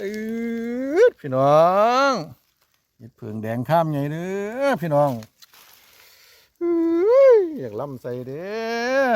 ตืดพี่น้องเห็ดเผืองแดงข้ามไงเด้อพี่น้องอยากล่ำใส่เด้อ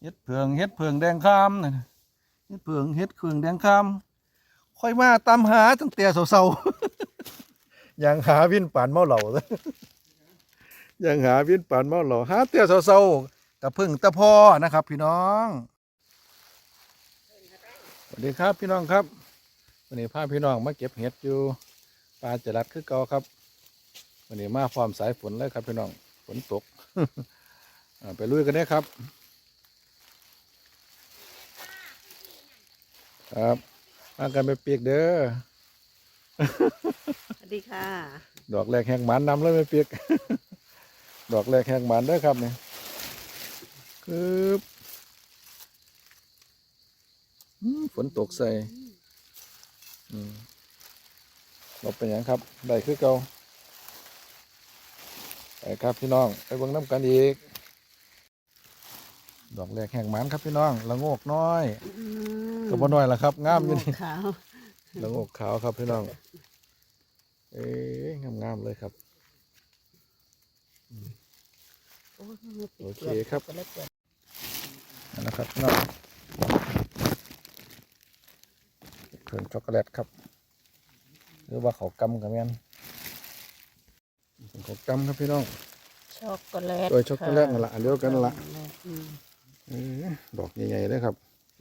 เห็ดเผืองเห็ดเผืองแดงข้ามนะเห็ดเผืองเห็ดเผืองแดงข้ามค่อยมาตามหาตั้งแต่เศร้าๆยังหาวินป่านเมาเหล่าอยังหาวินป่านเมาเหล่าหาแต่เศร้าๆกับพึ่งตะพอนะครับ พี่น้องสวัสดีครับพี่น้องครับ วันนี้พาพี่น้องมาเก็บเห็ดอยู่ปลาจรัดคือเก่าครับวันนี้มาพร้อมสายฝนเลยครับพี่น้องฝนตกอ่าไปลุยกันได้ครับครับมากันไปเปียกเด้อสวัสดีค่ะ ดอกแรกแหงหมันนำเลยไม่เปียก ดอกแรกแหงหมันเด้อครับเนี่ยคืออืมฝนตกใส่อืม เราเป็นอย่างครับ ได้คือเก่าไปครับพี่น้อง ไปเบิ่งน้ำกันอีก ดอกแรกแหงหมันครับพี่น้องละโงกน้อยก็บ่น้อยละครับงามอยู่นี่ขาวละโงกขาวครับพี่น้อง เอ๊ะงามๆเลยครับโอ้ยมันติดโอเคปลืกครับก็เลยเปิดนั่นนะครับพี่น้อง เพิ่มช็อกโกแลตครับ หรือว่าเขากำกับแม่นเป็นเขากำครับพี่น้องช็อกโกแลตโดยช็อกโกแลตนั่นละอันเดียวกันนั่นละอืมเอ๊ะดอกใหญ่ๆเลยครับ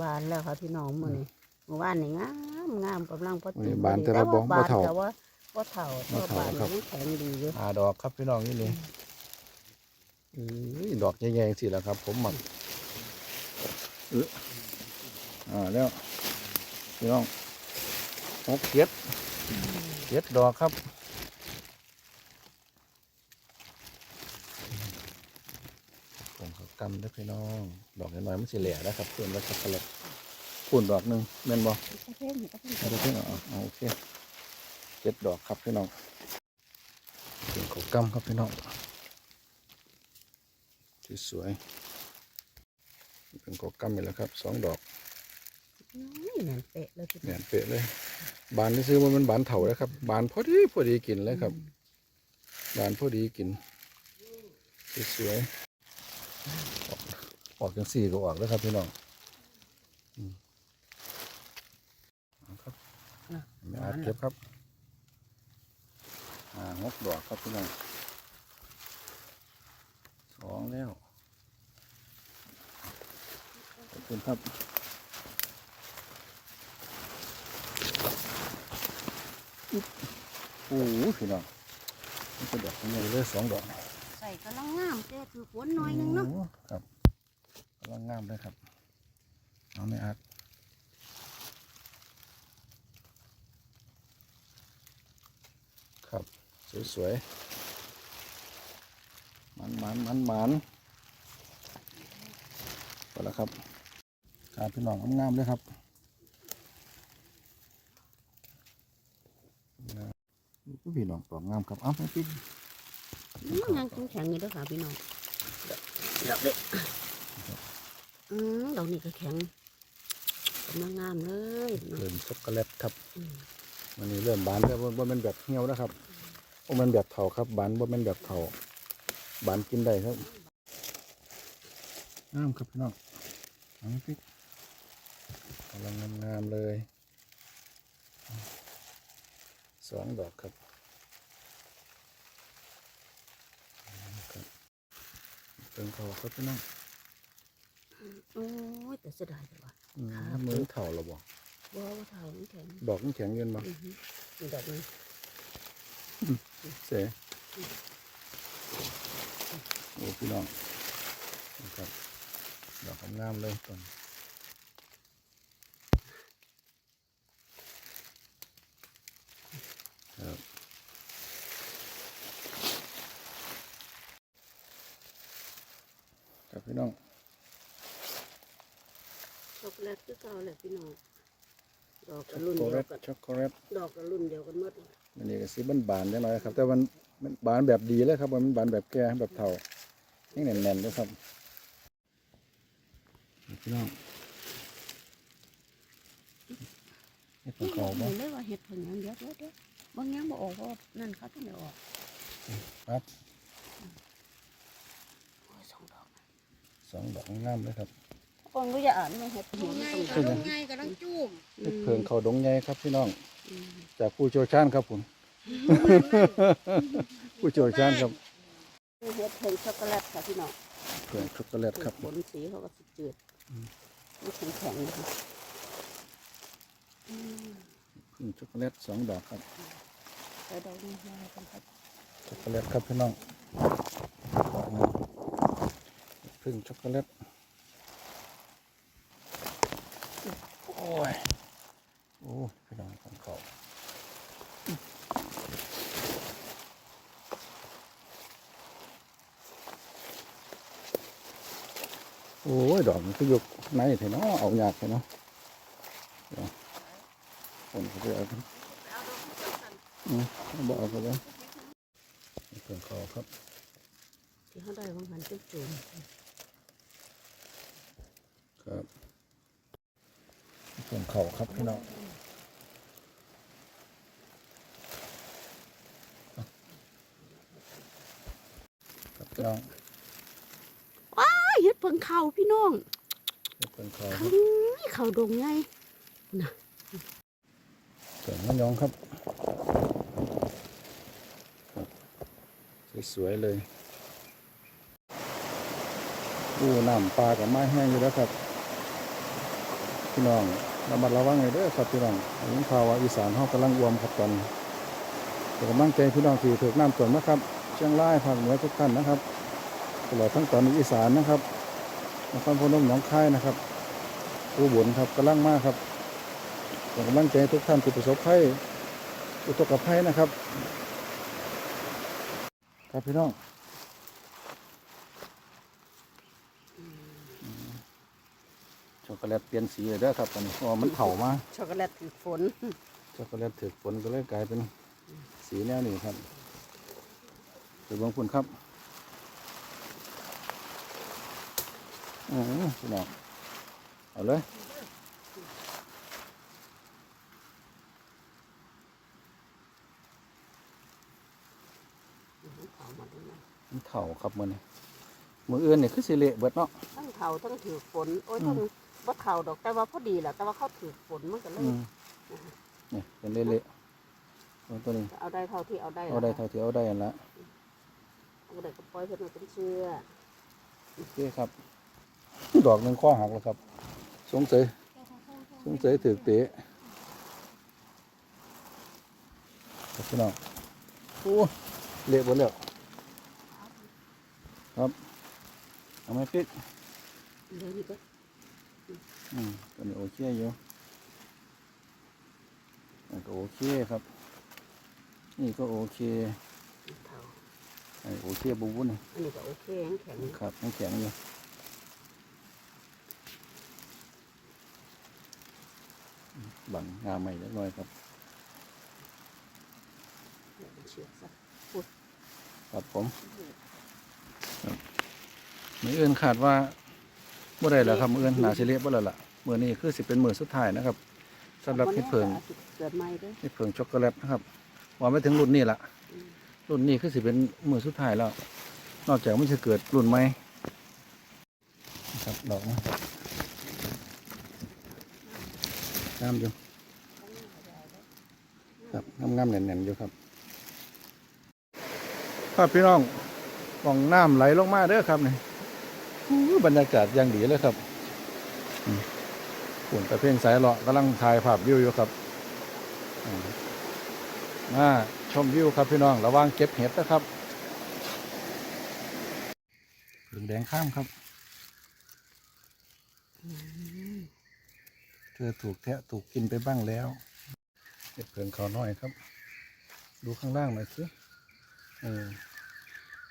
บานแล้วค่ะพี่น้องมื้อนี้เมื่อวานนี่งามงามกำลังพอมื้อนี้บานแต่ว่าบ่บ่เท่าแต่ว่าบ่เท่าแต่ว่าบ่เท่าบานครับยังแข็งดีอยู่หาดอกครับพี่น้องนี่เลยเอ้ยดอกใหญ่ๆสิแล้วครับ ผมหมักเอออ่าแล้วพี่น้อง หกเจ็ดเจ็ดดอกครับผมเขากำได้พี่น้อง ดอกน้อยๆมันสิแหล่แล้วครับเพื่อนว่าช็อกโกแลปุ่นดอกหนึ่งแม่นบ่เพ่งก็เพ่งเอาไปเพิ่งเอาเอาโอเคเจ็ดดอกครับพี่น้องเป็นเขากำครับพี่น้องสวยเป็นเขากำไปแล้วครับสองดอก นี่แน่นเป๊ะเลยพี่แหน้นองเป๊ะเลย บานที่ซื้อมันมันบานเถาแล้วครับ บานพอดีพอดีกินเลยครับ บานพอดีกินสวยออกออกจังสี่ก็ออกแล้วครับพี่น้องอืมเอาครับน่ะไม่อาจเก็บครับอ่างกดอกครับพี่น้องสองแล้วขอบคุณครับอุ๊บ โอ้โหพี่น้องนี่เป็นดอกนี้เลยสองดอกใส่กำลังงามแต่คือฝนน้อยหนึงเนาะโอ้โหครับกำลังงามเลยครับเอาไม่อาจครับ สวยๆมันมันมันมันไปแล้วครับการพี่น้องงามๆเลยครับ พี่น้องตอบงามครับเอาไปพี่อืมยังแข็งๆอยู่เด้อค่ะพี่น้องดอกเด็กอืมดอกนี้ก็แข็งกำลังงามเลยเนาะเริ่มช็อกโกแลตครับอืมวันนี้เริ่มบานแล้วว่ามันแบบเหี่ยวนะครับว่ามันแบบเถาครับบานว่ามันแบบเถาบานกินได้ครับงามครับพี่น้องเอาไปพี่กำลังงามๆเลยสองดอกครับครับ เป็นเขาครับพี่น้องโอ้ยแต่เสียดายจังวะอืมครับมือเถาเราบอกบ่ว่าเท่ามันแข็งดอกมันแข็งเงินบ่อือฮึนี่ดอกนี้เสียโอ้พี่น้องนะครับดอกงามๆเลยต้นครับครับพี่น้อง ช็อกโกแลตคือเก่าแหละ พี่น้องดอกกช็ระอกรุ่นโกเดีแลยวตกันช็อกโกแลตดอกกระรุ่นเดียวกันหมดเลยอันนี้ก็สีบานบานๆนิดหน่อยครับ แต่มันมันบานแบบดีเลยครับมันบานแบบแก่แบบเท่ายังแน่นๆเลยครับพี่น้องเห็ดเพิ่งเขาบ่ เห็นเลยว่าเห็ดเพิ่งหยังเดี๋ยวเดี๋ยวเดี๋ยวบางอย่างบ่ออกเพราะว่านั่นเขาต้องไม่ออกครับ โอ้ยสองดอกสองดอกงามเลยครับ คนก็จะอ่านไม่เห็ดเพิ่งไงต้องก็ดงไงก็ต้องจุ่มเห็ดเพิ่งเขาดงใหญ่ครับพี่น้อง จากผู้เชี่ยวชาญครับผม ผู้เชี่ยวชาญครับเห็ดเพิ่งช็อกโกแลตค่ะพี่น้องเพิ่งช็อกโกแลตครับผลสีเขาก็สิจืดไม่แข็งแข็งๆนะคะอืมเพิ่งช็อกโกแลตสองดอกครับใส่ดอกนี้ให้กันครับช็อกโกแลตครับพี่น้องเพิ่งช็อกโกแลตโอ้ ยโอ้ยพี่น้องของเขาโอ้ย ดอกมันก็ยกไหนเถอะเนาะเอายากเถอะเนาะเดี๋ยวผมก็จะเอาไปอืมบอกเอาไปเลยเพิ่งเขาครับ ที่เขาได้บางหันจุ่มจุ่มครับ ส่วนเขาครับพี่น้องครับพี่น้องอ้ายเห็ดเพิ่งเข่าพี่น้องส่วนเขาคเอ้รับยเข่าดงไงส่วนมะยองครับครับ สวยๆเลยดูน้ำปลากับไม้แห้งอยู่แล้วครับ พี่น้อง ระมัดระวังเลยเด้อครับพี่น้องยิงข่าวว่าอีสานเฮากำลังอวมครับตอนเป็นกำลังใจพี่น้องที่ถูกน้ำท่วมนะครับเชียงรายภาคเหนือทุกท่านนะครับตลอดทั้งตอนอีสานนะครับนครพนมหนองคายนะครับอุบลครับกำลังมากครับเป็นกำลังใจทุกท่านที่ประสบภัยอุทกภัยนะครับ ครับพี่น้อง อกโกแลตเปลี่ยนสีเลยเด้อครับตอนนี้เพราะว่ามันเผามาช็อกโกแลตถือฝนช็อกโกแลตถือฝนก็เลยกลายเป็นสีแนวนี้ครับไปเบางพุ่นครับอือพี่น้องเอาเลยเข่ามาตรงนั้นมันเถ่าครับมือนี่มืออื่นเนี่ยคือสิเละเบิดเนาะทั้งเข่าทั้งถือฝนโอ้ยทั้ง ว่าเข่าดอก แต่ว่าพอดีแหละแต่ว่าเขาถือฝนมันก็เลยอืมเนี่ยเป็นเละๆเอาตัวนี้ เอาได้เท่าที่เอาได้เอาได้เท่าที่เอาได้อันละเอาได้ก็ปล่อยเพิ่นมาเป็นเชื่อโอเคครับ ดอกหนึ่งข้อหักแล้วครับ สงสัยสงสัยถือเตะครับพี่น้องโอ้เละหมดแล้วครับเอาไหมพี่เดี๋ยวนี้ก็ อืมตัวนี้โอเคอยู่อันก็โอเคครับ นี่ก็โอเคเข่าไอ้โอเคบุบุนนี่อันนี้ก็โอเคแข็งครับยังแข็งอยู่อืมบังงาใหม่เล็กน้อยครับเดี๋ยวเป็นเชือกซะครับผมครับมืออื่นขาดว่า เมื่อไรแล้วครับมืออื่นหนาสิเละบ่แล้วล่ะมือนี้คือสิเป็นมือสุดท้ายนะครับสำหรับเห็ดเพิงเกิดใหม่เด้วยเห็ดเพิงช็อกโกแลตนะครับว่าไม่ถึงรุ่นนี้ละรุ่นนี้คือสิเป็นมือสุดท้ายแล้ว นอกจากมันจะเกิดรุ่นใหม่นะครับดอกนะงามอยู่ครับงามๆแน่นๆอยู่ครับครับพี่น้องกล่องน้ำไหลลงมาเด้อครับนี่อู้ บรรยากาศย่างดีเลยครับฝุ่นตะเพ่งสายเลาะกำลังถ่ายภาพวิวอยู่ครับมมาชมวิวครับพี่น้องระวังเก็บเห็ดนะครับเหลืองแดงข้ามครับเธอถูกแทะถูกกินไปบ้างแล้วเห็ดเพิงเขาน้อยครับ ดูข้างล่างหน่อยสิเออ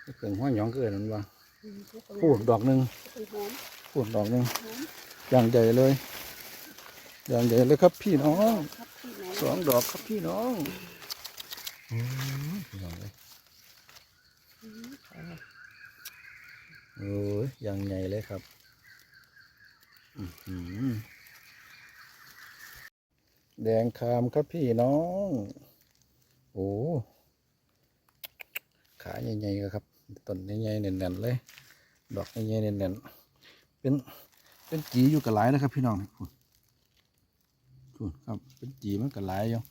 เห็ดเพิงห้อยหยองเกิดนั่นวะ พูดดอกหนึ่งหอมพูดดอกหนึ่งอย่างใหญ่เลย อย่างใหญ่เลยครับพี่น้องครับพี่น้องสองดอกครับพี่น้องอืมพี่น้องเลยโอ้ยอย่างใหญ่เลยครับอื้อหือแดงคามครับพี่น้อง โอ้ ขาใหญ่ๆครับ ต้นใหญ่ๆแน่นๆเลย ดอกใหญ่ๆแน่นๆเป็นเป็นจีอยู่กับหลายนะครับ พี่น้องพูดพูดครับเป็นจีมันกับหลายอยู่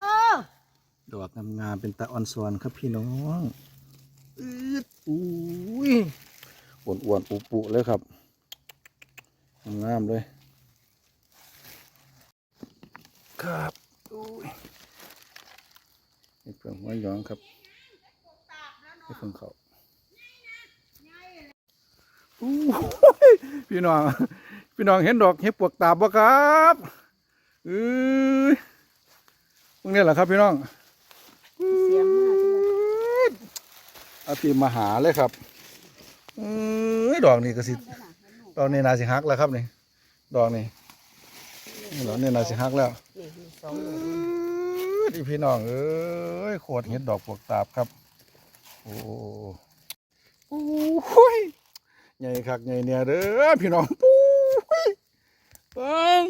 เออดอกงามๆเป็นตะออนซอนครับพี่น้องอืดอุ้ยอ้วนอ้วนๆอุปุเลยครับงามเลย ครับอุ้ยเพิ่งหัวหยองครับ นี่พิ่งเขาอู้ยพี่น้อง พี่น้องเห็นดอกเห็ดปวกตาบ่ครับเอ้ยพวกนี้แหละครับพี่น้องเอาพี่มาหาเลยครับเอ้ยดอกนี่ก็สิดอกนี่นาสิฮักแล้วครับนี่ ดอกนี่นี่ดอกนี่นาสิฮักแล้วนี่มีสองดอกนี่พี่น้องเอ้ยโคตรเห็ดดอกปวกตาบครับ โอ้โอ้ยใหญ่คักใหญ่เนี่ยเด้อพี่น้องปุ้ยเปัง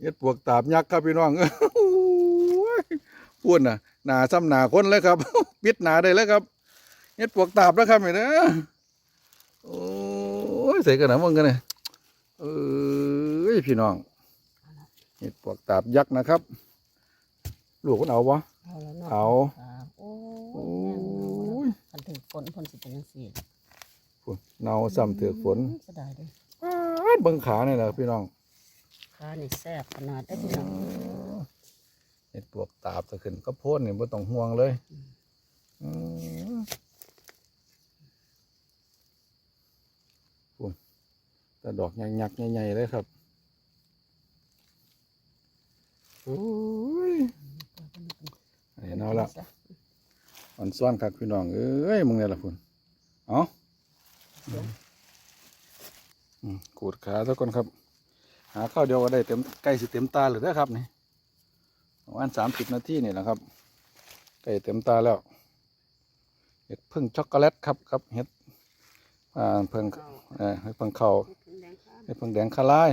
เห็ดปวกตาบยักษ์ครับพี่น้องเอ้ยโอ้ยพูดน่ะหนาซ้ำหนาคนเลยครับ ปิดหนาได้แล้วครับเห็ดปวกตาบแล้วครับเห็นเด้อโอ้ยใส่กันหนามึงกันเลยเอ้ยพี่น้องเห็ดปวกตาบยักษ์นะครับลูกมันเอาวะเอาแล้วเนาะ เอา ครับโอ้โอ้ยยคันถือฝนฝนสิเป็นจังซี่ฝุ่นเนาซ้ำเถือกฝนเสียดายเด้ออ้าดเบิ่งขาเนี่ยนะพี่น้องขานี่แซ่บขนาดได้อพี่น้องเห็ดปวกตาบจะขึ้นก็โพ่นเนี่ยไม่ต้องห่วงเลยอืมฝุ่นแต่ดอกยักษ์ๆใหญ่ๆเลยครับโอ้ยเห็นเอาละ อ่อนซ้อนครับพี่น้องเอ้ยมึงเนี่ยละฝุ่นเอาอืมขูดขาซะก่อนครับ หาข้าวเดียวก็ได้เต็มใกล้สิเต็มตาเลยนะครับนี่ประมาณสามสิบนาทีนี่แหละครับใกล้เต็มตาแล้วเห็ดพึ่งช็อกโกแลตครับครับเห็ดอ่าเพิ่งเห็ดพึ่งเขาเห็ดพึ่งแดงคาลาย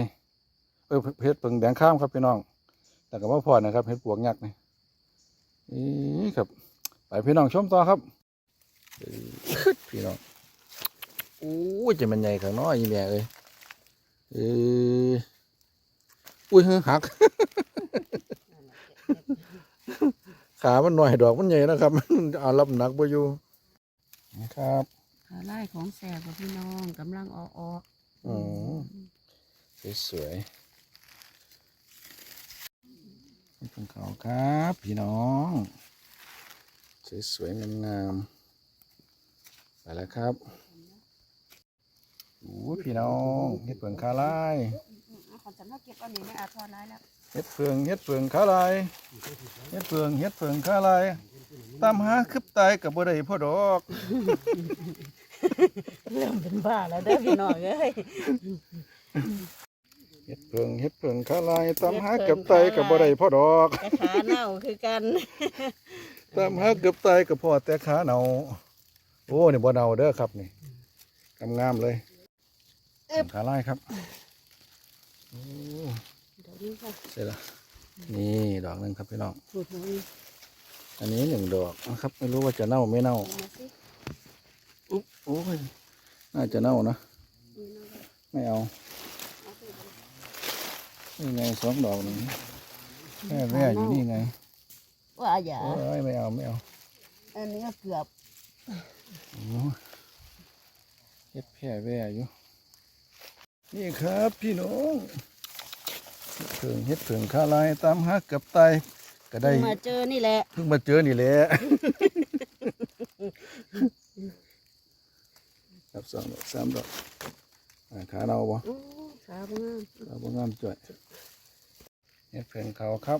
เออเห็ดพึ่งแดงข้ามครับพี่น้องแต่ก็ว่าพอนะครับเห็ดปวกยักษ์นี่นี่ครับ ไปพี่น้องชมต่อครับเอ้ยพี่น้องโอ้ยจะมันใหญ่ข้างน้อยอีแม่เอ้ยเอออุ้ยหัก ขามันหน่อยดอกมันใหญ่นะครับมันเอารับหนักไปอยู่นะครับขาไล่ของแซ่บกับพี่น้องกำลังออกออกอืมสวยๆนี่เป็นเขาครับ พี่น้อง สวยๆงามๆไปแล้วครับโอ้ยพี่น้องเห็ดเปิงคาไลายขอจำถ้าเก็บอันนี้ไม่อาจทอดร้ายแล้วเห็ดเฟืองเห็ดเฟืองขาลายเห็ดเฟืองเห็ดเฟืองขาลายตามหาคืบตายกับบ่ได้พ่อดอกเริ่มเป็นบ้าแล้วเด้อพี่น้องเอ้ยเห็ดเฟืองเห็ดเฟืองขาลายตามหาเกือบตายกับบ่ได้พ่อดอกแต่ขาเน่าคือกัน ตามหาเกือบตายกับพ่อแต่ขาเนาโอ้นี่บ่เนาเด้อครับนี่กำงามเลยขาลายครับโอ้เดี๋ยวนี้ค่ะเสร็จแล้วนี่ดอกหนึ่งครับพี่น้องอันนี้หนึ่งดอกนะครับ ไม่รู้ว่าจะเน่าไม่เน่าอุ๊บโอ้ยน่าจะเน่านะไม่เอานี่ไงสองดอกหนึ่งแม่แม่อยู่นี่ไง ว่าอย่า เอ้ยไม่เอาไม่เอาอันนี้ก็เกือบโอ้เฮ็ดแพร่แว่อยู่ นี่ครับพี่น้องเฮ็ดเพิงเฮ็ดเพิงข้าลายตามหาเกับตายก็ได้เพิ่งมาเจอนี่แหละ เพิ่งมาเจอนี่แหละ ครับสองดอกสามดอกอ่าขาเนาบ่ โอ้ขาบ้งามขาบ่งามจ่อยเฮ็ดเพิงเขาครับ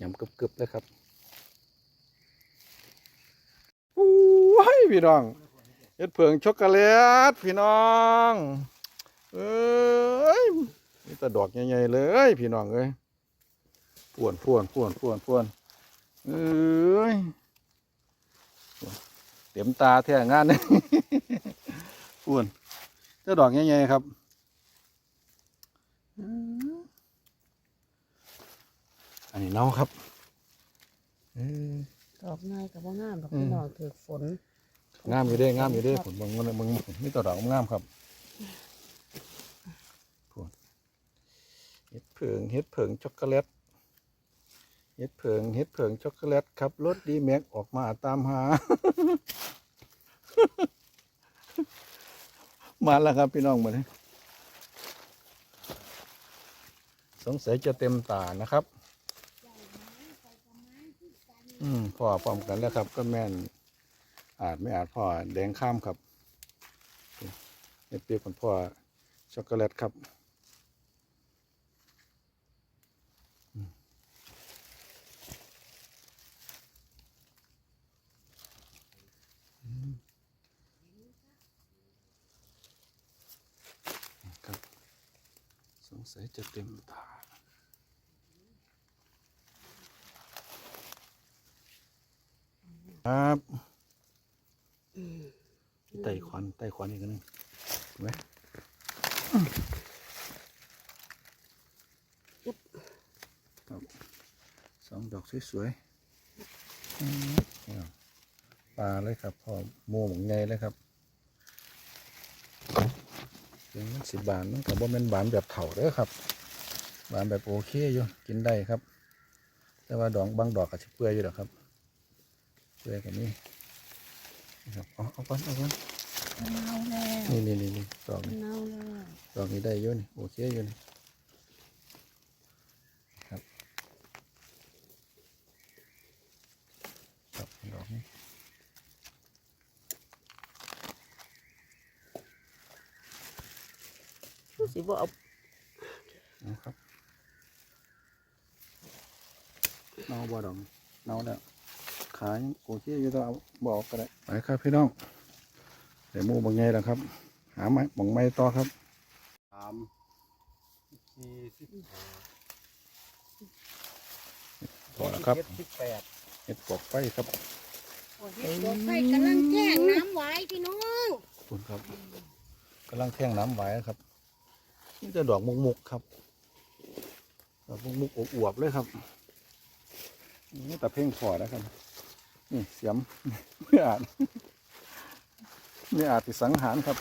ยำกรึบๆเลยครับโอ้ยพี่น้องเฮ็ดเผืองช็อกโกแลตพี่น้องเอ้ยนี่ต่ดอกใหญ่ๆเลยพี่น้องเอ้ยป่วนป่วนป่วนป่วนป่วนเอ้ยเต็มตาแท้งานนี่ป่วนเจ้าดอกใหญ่ๆครับ อันนี้เน่าครับเออดอกง่ายกับว่างามดอกพี่น้องถือฝนงามอยู่เด้งามอยู่เด้ผมมึงมึงมึงมีตัวดอกงามครับพวกเห็ดเผิงเห็ดเผิงช็อกโกแลตเห็ดเผิงเห็ดเผิงช็อกโกแลตครับรถดีแม็กออกมาตามหา มาแล้วครับพี่น้องมาเลยสงสัยจะเต็มตานะครับ อืมพ่อพร้อมกันแล้วครับ ก็แม่น อาจไม่อาจพ่อแดงข้ามครับเอฟปีของพ่อช็อกโกแลตครับครับ สงสัยจะเต็มตา ครับไต่ขวานไต่ขวานอีกอันหนึงเห็นไหมครับสองดอกสวยๆอืมเนี่ยปลาเลยครับพอโม่หมงไงเลยครับเป็นมันสิบานมันกับว่าเป็นบานแบบเถาเด้อครับ บานแบบโอเคอยู่กินได้ครับ แต่ว่าดอกบางดอกก็จะเปื่อยอยู่หรอกครับ เปื่อยกับนี่ครับเอาเอาก่อนเอาก่อนเน่าแล้วนี่นี่นี่นี่ดอกนี่เน่าแล้วดอกนี้ได้เยอะนี่โอเคอยู่นี่ครับครับดอกนี้รู้สิบ่เอาเอาครับเนาบ่ดอกนี่เนาแล้ว ขายังโอเคอยู่ต้องเอาบอกก็ได้ไปครับพี่น้องเดี๋ยวหมูบางไงแล้วครับ หาไม้บางไม้ต่อครับสามสี่สิบห้าพอแล้วครับเจ็ดสิบแปดเห็ดปอกไฟครับเห็ดดอกไฟกำลังแจ้งน้ำไว้พี่น้องขอบคุณครับกำลังแท่งน้ำไหวครับนี่จะดอกมุกมุกๆครับดอกมุกมุกๆอวบๆเลยครับนี่แต่เพ่งขอนะครับ นี่เสียมไม่อาจไม่อาจติดสังหารครับ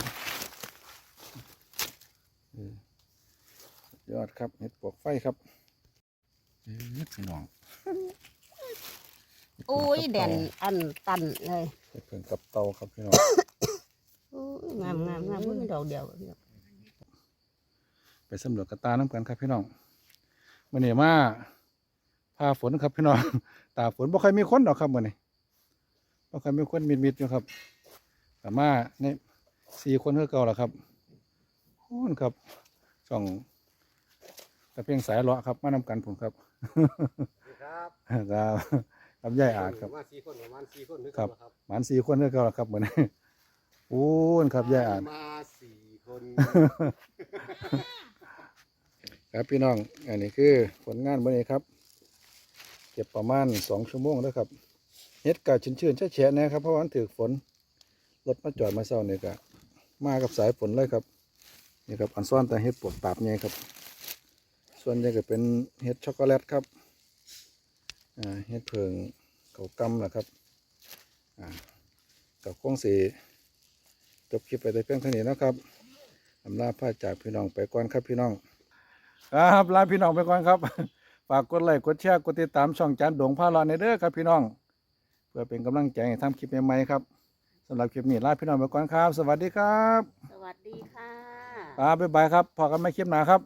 เออยอดครับเห็ดปวกไฟครับเอ้ยพี่น้องโอ้ยแดนอันตันเลยเห็ดเพิ่งกับเตาครับพี่น้องโอ้ยงามงามงามมันดอกเดียวพี่น้องไปสำรวจกระตาน้ำกันครับพี่น้องมันนี่มาพาฝนครับพี่น้องตาฝนบ่ค่อยมีคนดอกครับมันนี่ บ่ค่อยมีคนมิดๆอยู่ครับแต่มาเนี่ยสี่คนคือเก่าแล้วครับโอ้นครับช่องตะเพียงสายเลาะครับ มานำกันผมครับครับครับครับย่ายอาจครับประมาณสี่คนประมาณสี่คนนึกครับครับหมานสี่คนคือเก่าแล้วครับเหมือนโอ้นครับย่ายอาจมาสี่คนครับพี่น้อง อันนี้คือผลงานวันนี้ครับ เก็บประมาณสองชั่วโมงแล้วครับ เฮ็ดกาชื้นๆแฉะๆนะครับเพราะว่ามันถือฝนรถมาจอดมาเศร้าเนี่ยก็มากับสายฝนเลยครับนี่ครับอันซ่อนแต่เฮ็ดปวกตาบใหญ่ครับ ส่วนใหญ่ก็เป็นเฮ็ดช็อกโกแลตครับอ่าเฮ็ดเพิงเขากำนะครับอ่ากับคงสีจบคลิปไปแต่เพียงเท่านี้นะครับอำลาพาจากพี่น้องไปก่อนครับพี่น้องครับลาพี่น้องไปก่อนครับ ฝากกดไลค์กดแชร์กดติดตามช่องจานดงพาลอนในเด้อครับพี่น้อง เพื่อเป็นกำลังใจให้ทำคลิปใหม่ๆครับสำหรับคลิปนี้ลาพี่น้องไปก่อนครับ สวัสดีครับสวัสดีค่ะ ครับบ๊ายบายครับพอกันไม่คลิปหนาครับ